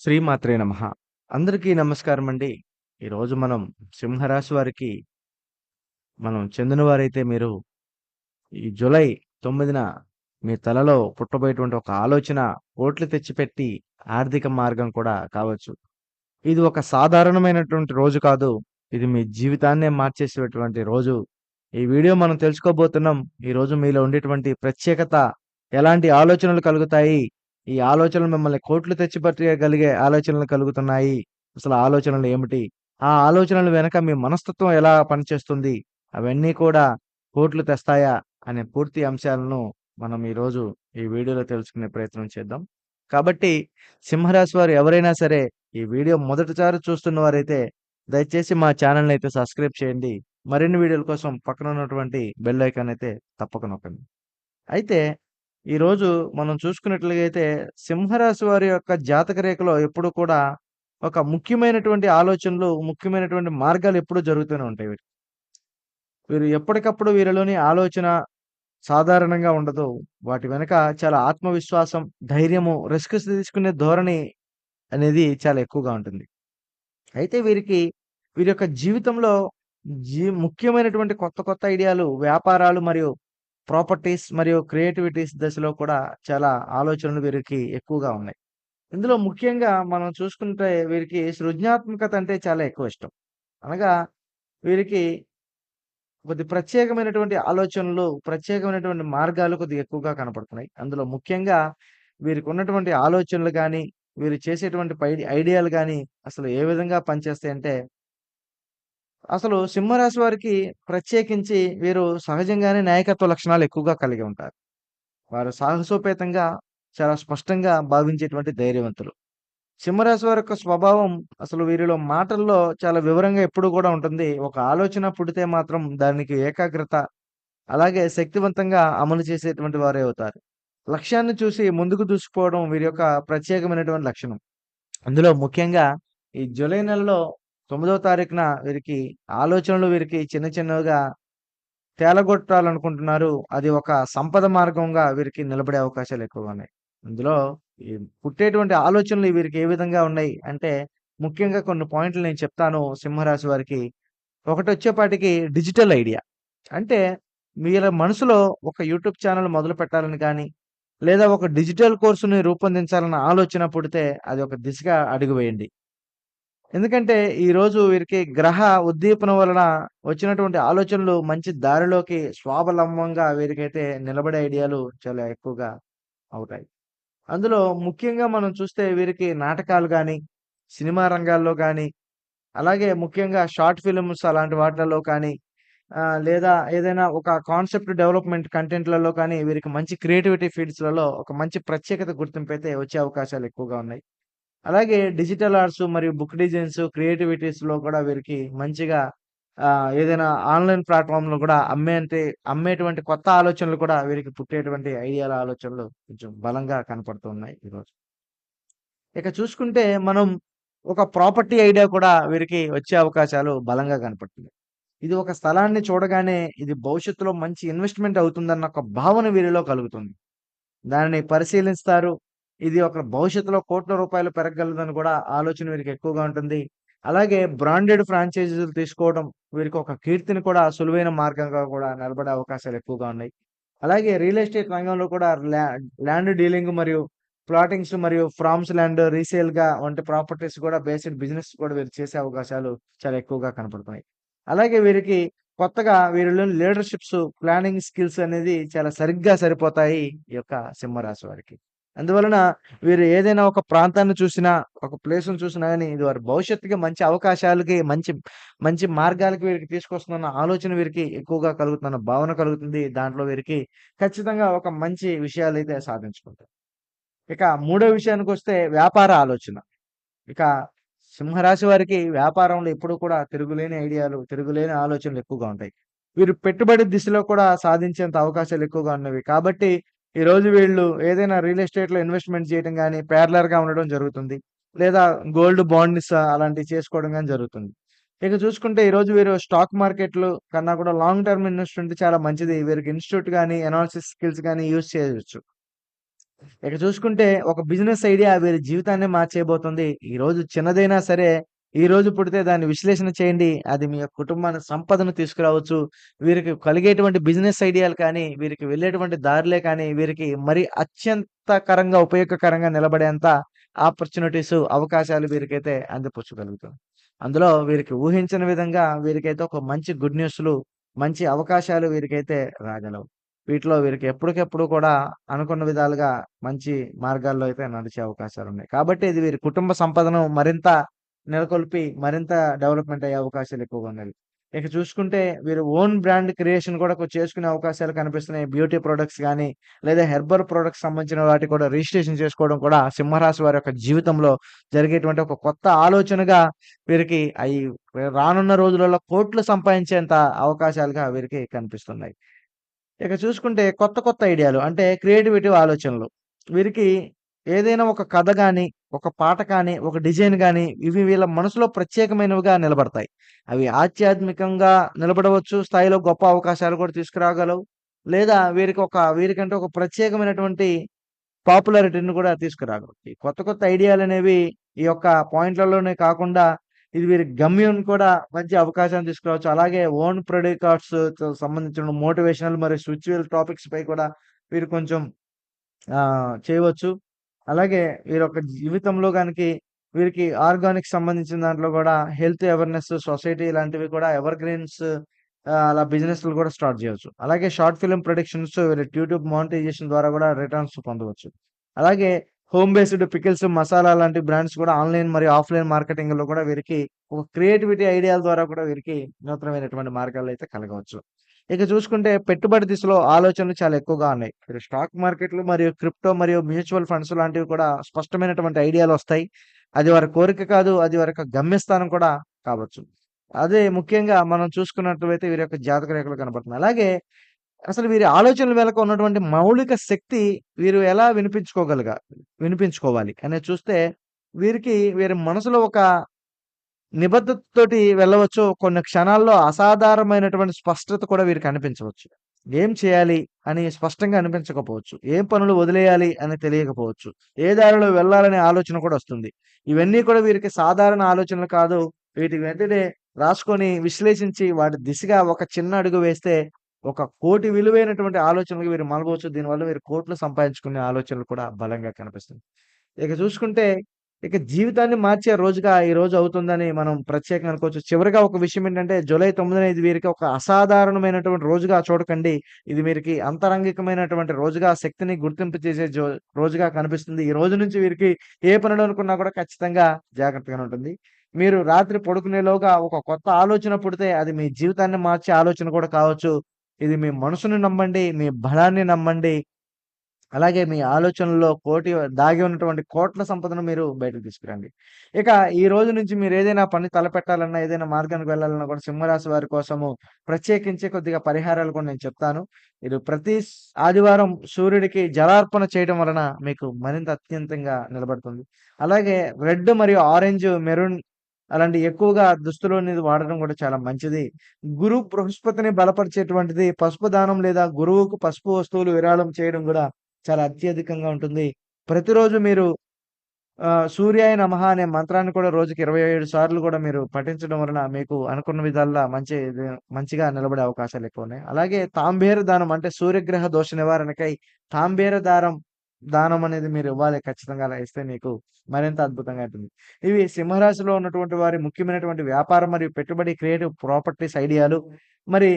శ్రీమాత్రే నమ అందరికీ నమస్కారం అండి ఈరోజు మనం సింహరాశి వారికి మనం చెందినవారైతే మీరు ఈ జూలై తొమ్మిదిన మీ తలలో పుట్టబోయేటువంటి ఒక ఆలోచన ఓట్లు తెచ్చిపెట్టి ఆర్థిక మార్గం కూడా కావచ్చు. ఇది ఒక సాధారణమైనటువంటి రోజు కాదు. ఇది మీ జీవితాన్నే మార్చేసేటువంటి రోజు. ఈ వీడియో మనం తెలుసుకోబోతున్నాం. ఈరోజు మీలో ఉండేటువంటి ప్రత్యేకత, ఎలాంటి ఆలోచనలు కలుగుతాయి? ఈ ఆలోచనలు మిమ్మల్ని కోట్లు తెచ్చిపెట్టగలిగే ఆలోచనలు కలుగుతున్నాయి. అసలు ఆలోచనలు ఏమిటి? ఆ ఆలోచనలు వెనక మీ మనస్తత్వం ఎలా పనిచేస్తుంది? అవన్నీ కూడా కోట్లు తెస్తాయా? అనే పూర్తి అంశాలను మనం ఈరోజు ఈ వీడియోలో తెలుసుకునే ప్రయత్నం చేద్దాం. కాబట్టి సింహరాశి వారు ఎవరైనా సరే ఈ వీడియో మొదటిసారి చూస్తున్న వారైతే దయచేసి మా ఛానల్ని అయితే సబ్స్క్రైబ్ చేయండి. మరిన్ని వీడియోల కోసం పక్కన ఉన్నటువంటి బెల్ ఐకాన్ అయితే తప్పక నొక్కండి. అయితే ఈరోజు మనం చూసుకున్నట్లయితే సింహరాశి వారి యొక్క జాతక రేఖలో ఎప్పుడు కూడా ఒక ముఖ్యమైనటువంటి ఆలోచనలు, ముఖ్యమైనటువంటి మార్గాలు ఎప్పుడూ జరుగుతూనే ఉంటాయి వీరికి. వీరు ఎప్పటికప్పుడు వీరిలోని ఆలోచన సాధారణంగా ఉండదు. వాటి వెనక చాలా ఆత్మవిశ్వాసం, ధైర్యము, రిస్క్ తీసుకునే ధోరణి అనేది చాలా ఎక్కువగా ఉంటుంది. అయితే వీరికి వీరి యొక్క జీవితంలో జీ ముఖ్యమైనటువంటి కొత్త కొత్త ఐడియాలు, వ్యాపారాలు మరియు ప్రాపర్టీస్ మరియు క్రియేటివిటీస్ దశలో కూడా చాలా ఆలోచనలు వీరికి ఎక్కువగా ఉన్నాయి. ఇందులో ముఖ్యంగా మనం చూసుకుంటే వీరికి సృజనాత్మకత అంటే చాలా ఎక్కువ ఇష్టం. అనగా వీరికి కొద్ది ప్రత్యేకమైనటువంటి ఆలోచనలు, ప్రత్యేకమైనటువంటి మార్గాలు కొద్దిగా ఎక్కువగా కనపడుతున్నాయి. అందులో ముఖ్యంగా వీరికి ఉన్నటువంటి ఆలోచనలు కానీ వీరు చేసేటువంటి ఐడియాలు కానీ అసలు ఏ విధంగా పనిచేస్తాయంటే అసలు సింహరాశి వారికి ప్రత్యేకించి వీరు సహజంగానే నాయకత్వ లక్షణాలు ఎక్కువగా కలిగి ఉంటారు. వారు సాహసోపేతంగా చాలా స్పష్టంగా భావించేటువంటి ధైర్యవంతులు. సింహరాశి వారి యొక్క స్వభావం అసలు వీరిలో మాటల్లో చాలా వివరంగా ఎప్పుడు కూడా ఉంటుంది. ఒక ఆలోచన పుడితే మాత్రం దానికి ఏకాగ్రత, అలాగే శక్తివంతంగా అమలు చేసేటువంటి వారే అవుతారు. లక్ష్యాన్ని చూసి ముందుకు దూసుకుపోవడం వీరి యొక్క ప్రత్యేకమైనటువంటి లక్షణం. అందులో ముఖ్యంగా ఈ జూలై నెలలో తొమ్మిదవ తారీఖున వీరికి ఆలోచనలు వీరికి చిన్న చిన్నవిగా తేలగొట్టాలనుకుంటున్నారు. అది ఒక సంపద మార్గంగా వీరికి నిలబడే అవకాశాలు ఎక్కువగా ఉన్నాయి. ఇందులో ఈ పుట్టేటువంటి ఆలోచనలు వీరికి ఏ విధంగా ఉన్నాయి అంటే ముఖ్యంగా కొన్ని పాయింట్లు నేను చెప్తాను సింహరాశి వారికి. ఒకటి వచ్చేపాటికి డిజిటల్ ఐడియా. అంటే వీళ్ళ మనసులో ఒక యూట్యూబ్ ఛానల్ మొదలు పెట్టాలని కానీ లేదా ఒక డిజిటల్ కోర్సుని రూపొందించాలన్న ఆలోచన పుడితే అది ఒక దిశగా అడుగు వేయండి. ఎందుకంటే ఈరోజు వీరికి గ్రహ ఉద్దీపన వలన వచ్చినటువంటి ఆలోచనలు మంచి దారిలోకి స్వావలంబంగా వీరికైతే నిలబడే ఐడియాలు చాలా ఎక్కువగా అవుతాయి. అందులో ముఖ్యంగా మనం చూస్తే వీరికి నాటకాలు కానీ సినిమా రంగాల్లో కానీ అలాగే ముఖ్యంగా షార్ట్ ఫిల్మ్స్ అలాంటి వాటిలలో కానీ లేదా ఏదైనా ఒక కాన్సెప్ట్ డెవలప్‌మెంట్ కంటెంట్‌లలో కానీ వీరికి మంచి క్రియేటివిటీ ఫీల్డ్స్‌లలో ఒక మంచి ప్రత్యేకత గుర్తింపు అయితే వచ్చే అవకాశాలు ఎక్కువగా ఉన్నాయి. అలాగే డిజిటల్ ఆర్ట్స్ మరియు బుక్ డిజైన్స్, క్రియేటివిటీస్‌లో కూడా వీరికి మంచిగా ఏదైనా ఆన్‌లైన్ ప్లాట్‌ఫార్మ్‌లో కూడా అమ్మే అంటే అమ్మేటువంటి కొత్త ఆలోచనలు కూడా వీరికి పుట్టేటువంటి ఐడియాల ఆలోచనలు కొంచెం బలంగా కనపడుతున్నాయి ఈరోజు. ఇక చూసుకుంటే మనం ఒక ప్రాపర్టీ ఐడియా కూడా వీరికి వచ్చే అవకాశాలు బలంగా కనపడుతున్నాయి. ఇది ఒక స్థలాన్ని చూడగానే ఇది భవిష్యత్తులో మంచి ఇన్వెస్ట్‌మెంట్ అవుతుందన్న ఒక భావన వీరిలో కలుగుతుంది. దానిని పరిశీలిస్తారు. ఇది ఒక భవిష్యత్తులో కోట్ల రూపాయలు పెరగలదని కూడా ఆలోచన వీరికి ఎక్కువగా ఉంటుంది. అలాగే బ్రాండెడ్ ఫ్రాంచైజీలు తీసుకోవడం వీరికి ఒక కీర్తిని కూడా సులువైన మార్గంగా కూడా నిలబడే అవకాశాలు ఎక్కువగా ఉన్నాయి. అలాగే రియల్ ఎస్టేట్ రంగంలో కూడా ల్యాండ్ డీలింగ్ మరియు ప్లాటింగ్స్ మరియు ఫ్రామ్స్ ల్యాండ్ రీసేల్‌గా వంటి ప్రాపర్టీస్ కూడా బేసిడ్ బిజినెస్ కూడా వీరు చేసే అవకాశాలు చాలా ఎక్కువగా కనపడుతున్నాయి. అలాగే వీరికి కొత్తగా వీరిలోని లీడర్‌షిప్స్, ప్లానింగ్ స్కిల్స్ అనేది చాలా సరిగ్గా సరిపోతాయి ఈ యొక్క సింహరాశి వారికి. అందువలన వీరు ఏదైనా ఒక ప్రాంతాన్ని చూసినా, ఒక ప్లేస్‌ని చూసినా కానీ ఇది వారి భవిష్యత్తుకి మంచి అవకాశాలకి, మంచి మంచి మార్గాలకి వీరికి తీసుకొస్తుందన్న ఆలోచన వీరికి ఎక్కువగా కలుగుతుందన్న భావన కలుగుతుంది. దాంట్లో వీరికి ఖచ్చితంగా ఒక మంచి విషయాలు అయితే సాధించుకుంటారు. ఇక మూడో విషయానికి వస్తే వ్యాపార ఆలోచన. ఇక సింహరాశి వారికి వ్యాపారంలో ఎప్పుడూ కూడా తిరుగులేని ఐడియాలు, తిరుగులేని ఆలోచనలు ఎక్కువగా ఉంటాయి. వీరు పెట్టుబడి దిశలో కూడా సాధించేంత అవకాశాలు ఎక్కువగా ఉన్నవి. కాబట్టి ఈరోజు వీళ్ళు ఏదైనా రియల్ ఎస్టేట్‌లో ఇన్వెస్ట్‌మెంట్ చేయడం గాని, ప్యారలర్‌గా ఉండడం జరుగుతుంది. లేదా గోల్డ్ బాండ్స్ అలాంటివి చేసుకోవడం కానీ జరుగుతుంది. ఇక చూసుకుంటే ఈరోజు వీరు స్టాక్ మార్కెట్‌లు కన్నా కూడా లాంగ్ టర్మ్ ఇన్వెస్ట్‌మెంట్ చాలా మంచిది. వీరికి ఇన్‌స్టిట్యూట్ కానీ అనాలిసిస్ స్కిల్స్ కానీ యూజ్ చేయవచ్చు ఇక చూసుకుంటే ఒక బిజినెస్ ఐడియా వీరి జీవితాన్ని మార్చేయబోతుంది. ఈరోజు చిన్నదైనా సరే, ఈ రోజు పుడితే దాన్ని విశ్లేషణ చేయండి. అది మీ యొక్క కుటుంబాన్ని సంపదను తీసుకురావచ్చు. వీరికి కలిగేటువంటి బిజినెస్ ఐడియాలు కానీ, వీరికి వెళ్ళేటువంటి దారులే కానీ, వీరికి మరి అత్యంతకరంగా, ఉపయోగకరంగా నిలబడేంత ఆపర్చునిటీస్, అవకాశాలు వీరికైతే అందిపుచ్చగలుగుతుంది. అందులో వీరికి ఊహించిన విధంగా వీరికైతే ఒక మంచి గుడ్ న్యూస్‌లు, మంచి అవకాశాలు వీరికైతే రాగలవు. వీటిలో వీరికి ఎప్పటికెప్పుడు కూడా అనుకున్న విధాలుగా మంచి మార్గాల్లో అయితే నడిచే అవకాశాలు ఉన్నాయి కాబట్టి ఇది వీరి కుటుంబ సంపదను మరింత నెలకొల్పి, మరింత డెవలప్‌మెంట్ అయ్యే అవకాశాలు ఎక్కువగా ఉన్నాయి. ఇక చూసుకుంటే వీరు ఓన్ బ్రాండ్ క్రియేషన్ కూడా చేసుకునే అవకాశాలు కనిపిస్తున్నాయి. బ్యూటీ ప్రొడక్ట్స్ కానీ లేదా హెర్బల్ ప్రొడక్ట్స్ సంబంధించిన వాటికి కూడా రిజిస్ట్రేషన్ చేసుకోవడం కూడా సింహరాశి వారి యొక్క జీవితంలో జరిగేటువంటి ఒక కొత్త ఆలోచనగా వీరికి అవి రానున్న రోజులలో కోట్లు సంపాదించేంత అవకాశాలుగా వీరికి కనిపిస్తున్నాయి. ఇక చూసుకుంటే కొత్త కొత్త ఐడియాలు అంటే క్రియేటివిటీ ఆలోచనలు. వీరికి ఏదైనా ఒక కథ కానీ ఒక పాట కానీ, ఒక డిజైన్ కానీ ఇవి వీళ్ళ మనసులో ప్రత్యేకమైనవిగా నిలబడతాయి. అవి ఆధ్యాత్మికంగా నిలబడవచ్చు. స్థాయిలో గొప్ప అవకాశాలు కూడా తీసుకురాగలవు. లేదా వీరికి ఒక వీరికంటే ఒక ప్రత్యేకమైనటువంటి పాపులారిటీని కూడా తీసుకురాగలవు. ఈ కొత్త కొత్త ఐడియాలనేవి ఈ యొక్క పాయింట్‌లలోనే కాకుండా ఇది వీరి గమ్యం కూడా మంచి అవకాశాన్ని తీసుకురావచ్చు. అలాగే ఓన్ ప్రొడక్ట్స్ సంబంధించిన మోటివేషనల్ మరియు స్పిరిచ్యువల్ టాపిక్స్ పై కూడా వీరు కొంచెం చేయవచ్చు. అలాగే వీరొక జీవితంలో కానీ వీరికి ఆర్గానిక్ సంబంధించిన దాంట్లో కూడా హెల్త్ అవేర్‌నెస్, సొసైటీ ఇలాంటివి కూడా ఎవర్ గ్రీన్స్ అలా బిజినెస్‌లు కూడా స్టార్ట్ చేయొచ్చు. అలాగే షార్ట్ ఫిల్మ్ ప్రొడక్షన్స్, వీరి యూట్యూబ్ మానిటైజేషన్ ద్వారా కూడా రిటర్న్స్ పొందవచ్చు. అలాగే హోమ్ బేస్డ్ పికిల్స్, మసాలా లాంటి బ్రాండ్స్ కూడా ఆన్‌లైన్ మరియు ఆఫ్‌లైన్ మార్కెటింగ్లో కూడా వీరికి ఒక క్రియేటివిటీ ఐడియాల ద్వారా కూడా వీరికి నూతనమైనటువంటి అయితే కలగవచ్చు. ఇక చూసుకుంటే పెట్టుబడి దిశలో ఆలోచనలు చాలా ఎక్కువగా ఉన్నాయి. మీరు స్టాక్ మార్కెట్‌లు మరియు క్రిప్టో మరియు మ్యూచువల్ ఫండ్స్ లాంటివి కూడా స్పష్టమైనటువంటి ఐడియాలు వస్తాయి అది వారి కోరిక కాదు. అది వారి యొక్క గమ్యస్థానం కూడా కావచ్చు. అదే ముఖ్యంగా మనం చూసుకున్నట్లయితే వీరి యొక్క జాతక రేఖలు కనబడుతుంది అలాగే అసలు వీరి ఆలోచనల వెనక ఉన్నటువంటి మౌలిక శక్తి వీరు ఎలా వినిపించుకోగలగా వినిపించుకోవాలి అనేది చూస్తే వీరికి వీరి మనసులో ఒక నిబద్ధతతోటి వెళ్ళవచ్చు. కొన్ని క్షణాల్లో అసాధారణమైనటువంటి స్పష్టత కూడా వీరికి అనిపించవచ్చు. ఏం చేయాలి అని స్పష్టంగా అనిపించకపోవచ్చు. ఏం పనులు వదిలేయాలి అని తెలియకపోవచ్చు. ఏ దారిలో వెళ్ళాలనే ఆలోచన కూడా వస్తుంది. ఇవన్నీ కూడా వీరికి సాధారణ ఆలోచనలు కాదు. వీటి వెంటనే రాసుకొని, విశ్లేషించి వాటి దిశగా ఒక చిన్న అడుగు వేస్తే ఒక కోటి విలువైనటువంటి ఆలోచనలకు వీరు మలగవచ్చు. దీనివల్ల వీరు కోట్లు సంపాదించుకునే ఆలోచనలు కూడా బలంగా కనిపిస్తుంది. ఇక చూసుకుంటే ఇక జీవితాన్ని మార్చే రోజుగా ఈ రోజు అవుతుందని మనం ప్రత్యేకంగా అనుకోవచ్చు. చివరిగా ఒక విషయం ఏంటంటే జూలై తొమ్మిదిన ఇది వీరికి ఒక అసాధారణమైనటువంటి రోజుగా చూడకండి. ఇది వీరికి అంతరంగికమైనటువంటి రోజుగా శక్తిని గుర్తింపు చేసే జో రోజుగా కనిపిస్తుంది. ఈ రోజు నుంచి వీరికి ఏ పనులు అనుకున్నా కూడా ఖచ్చితంగా జాగ్రత్తగా ఉంటుంది. మీరు రాత్రి పడుకునేలోగా ఒక కొత్త ఆలోచన పుడితే అది మీ జీవితాన్ని మార్చే ఆలోచన కూడా కావచ్చు. ఇది మీ మనసుని నమ్మండి. మీ బలాన్ని నమ్మండి. అలాగే మీ ఆలోచనల్లో కోటి దాగి ఉన్నటువంటి కోట్ల సంపదను మీరు బయటకు తీసుకురండి. ఇక ఈ రోజు నుంచి మీరు ఏదైనా పని తలపెట్టాలన్నా, ఏదైనా మార్గానికి వెళ్ళాలన్నా కూడా సింహరాశి వారి కోసము ప్రత్యేకించి కొద్దిగా పరిహారాలు కూడా నేను చెప్తాను. మీరు ప్రతి ఆదివారం సూర్యుడికి జలార్పణ చేయడం వలన మీకు మరింత అత్యంతంగా నిలబడుతుంది. అలాగే రెడ్ మరియు ఆరెంజ్, మెరూన్ అలాంటి ఎక్కువగా దుస్తులు అనేది వాడడం కూడా చాలా మంచిది. గురు బృహస్పతిని బలపరిచేటువంటిది పసుపు దానం లేదా గురువుకు పసుపు వస్తువులు విరాళం చేయడం కూడా చాలా అత్యధికంగా ఉంటుంది. ప్రతిరోజు మీరు సూర్యాయ నమః అనే మంత్రాన్ని కూడా రోజుకి 27 సార్లు కూడా మీరు పఠించడం వలన మీకు అనుకున్న విధాల్లో మంచి మంచిగా నిలబడే అవకాశాలు ఎక్కువ ఉన్నాయి అలాగే తాంబేర దానం అంటే సూర్యగ్రహ దోష నివారణకై తాంబేర దారం దానం అనేది మీరు ఇవ్వాలి. ఖచ్చితంగా అలా ఇస్తే మీకు మరింత అద్భుతంగా ఉంటుంది. ఇవి సింహరాశిలో ఉన్నటువంటి వారి ముఖ్యమైనటువంటి వ్యాపారం మరియు పెట్టుబడి క్రియేటివ్ ప్రాపర్టీస్ ఐడియాలు. మరి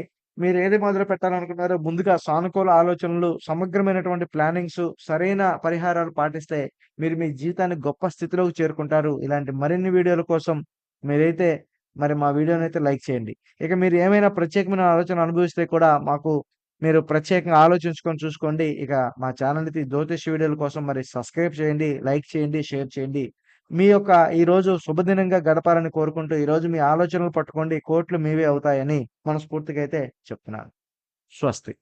మీరు ఏది మొదలు పెట్టాలనుకున్నారో ముందుగా సానుకూల ఆలోచనలు, సమగ్రమైనటువంటి ప్లానింగ్స్, సరైన పరిహారాలు పాటిస్తే మీరు మీ జీవితాన్ని గొప్ప స్థితిలోకి చేరుకుంటారు. ఇలాంటి మరిన్ని వీడియోల కోసం మీరైతే మరి మా వీడియోనైతే లైక్ చేయండి. ఇక మీరు ఏమైనా ప్రత్యేకమైన ఆలోచన అనుభవిస్తే కూడా మాకు మీరు ప్రత్యేకంగా ఆలోచించుకొని చూసుకోండి. ఇక మా ఛానల్ జ్యోతిష్ వీడియోల కోసం మరి సబ్స్క్రైబ్ చేయండి, లైక్ చేయండి, షేర్ చేయండి. మీ యొక్క ఈరోజు శుభదినంగా గడపాలని కోరుకుంటూ ఈరోజు మీ ఆలోచనలు పట్టుకోండి. కోట్లు మీవే అవుతాయని మనస్ఫూర్తిగా అయితే చెప్తున్నాను. స్వస్తి.